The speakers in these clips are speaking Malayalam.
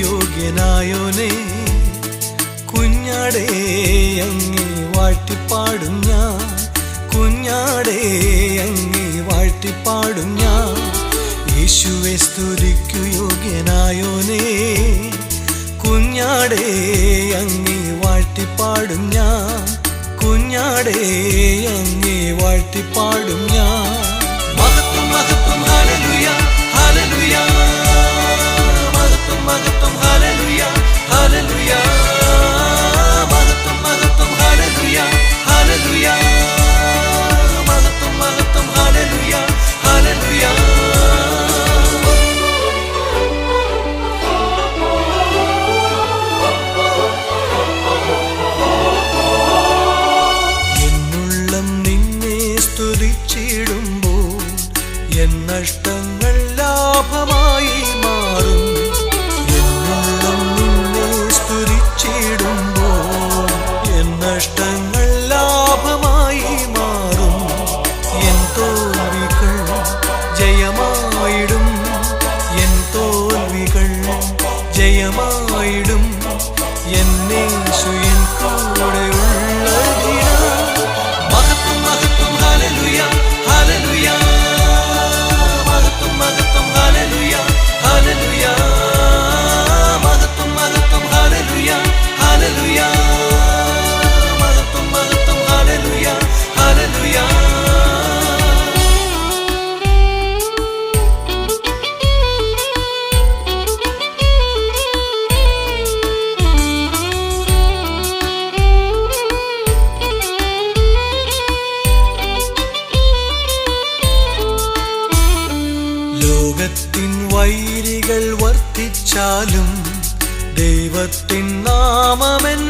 യോഗ്യനായോനെ കുഞ്ഞാടേ അങ്ങേ വാഴ്ത്തിപ്പാടും ഞാൻ. കുഞ്ഞാടേ അങ്ങേ വാഴ്ത്തിപ്പാടും ഞാൻ. യേശുവെ സ്തുതിക്കു യോഗ്യനായോനെ കുഞ്ഞാടേ അങ്ങേ വാഴ്ത്തിപ്പാടും ഞാൻ. കുഞ്ഞാടേ അങ്ങേ വാഴ്ത്തിപ്പാടും ഞാൻ. സ്തുതിച്ചിടുമ്പോൾ എൻ നഷ്ടങ്ങൾ ലാഭമായി മാറും. നിന്നെ എൻ ലാഭമായി മാറും. എൻ തോൽവികൾ ജയമായിടും. എൻ തോൽവികൾ ജയമായിടും. കൂടെയുള്ളതിനാ വർദ്ധിച്ചാലും ദൈവത്തിൻ നാമമെന്നാശ്രയമേ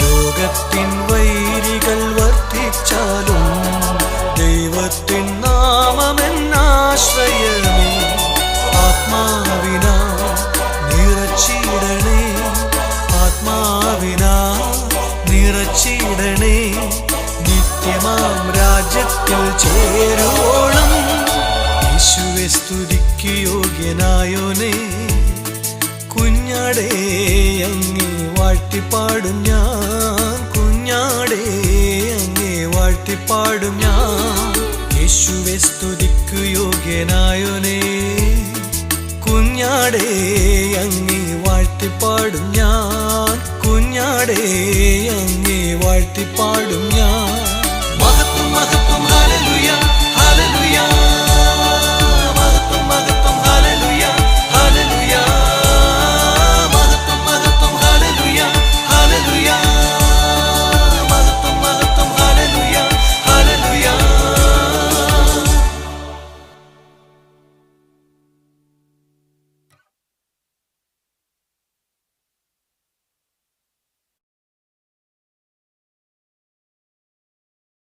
ലോകത്തിൻ വൈരികൾ വർദ്ധിച്ചാലും ദൈവത്തിൻ നാമമെന്നാശ്രയമേ ആത്മാവിനാ നിറച്ചിടണേ. ആത്മാവിനാ നിറച്ചിടണേ. നിത്യമാം രാജ്യത്തിൽ ചേരുവോളം. യേശുവെ സ്തുതിക്ക് യോഗ്യനായോനെ കുഞ്ഞാടേ അങ്ങേ വാഴ്ത്തിപ്പാടും ഞാൻ. കുഞ്ഞാടേ അങ്ങേ വാഴ്ത്തിപ്പാടും ഞാൻ. യേശുവെ സ്തുതിക്ക് യോഗ്യനായോനെ. കുഞ്ഞാടേ അങ്ങേ വാഴ്ത്തിപ്പാടും ഞാൻ. കുഞ്ഞാടേ അങ്ങേ വാഴ്ത്തിപ്പാടും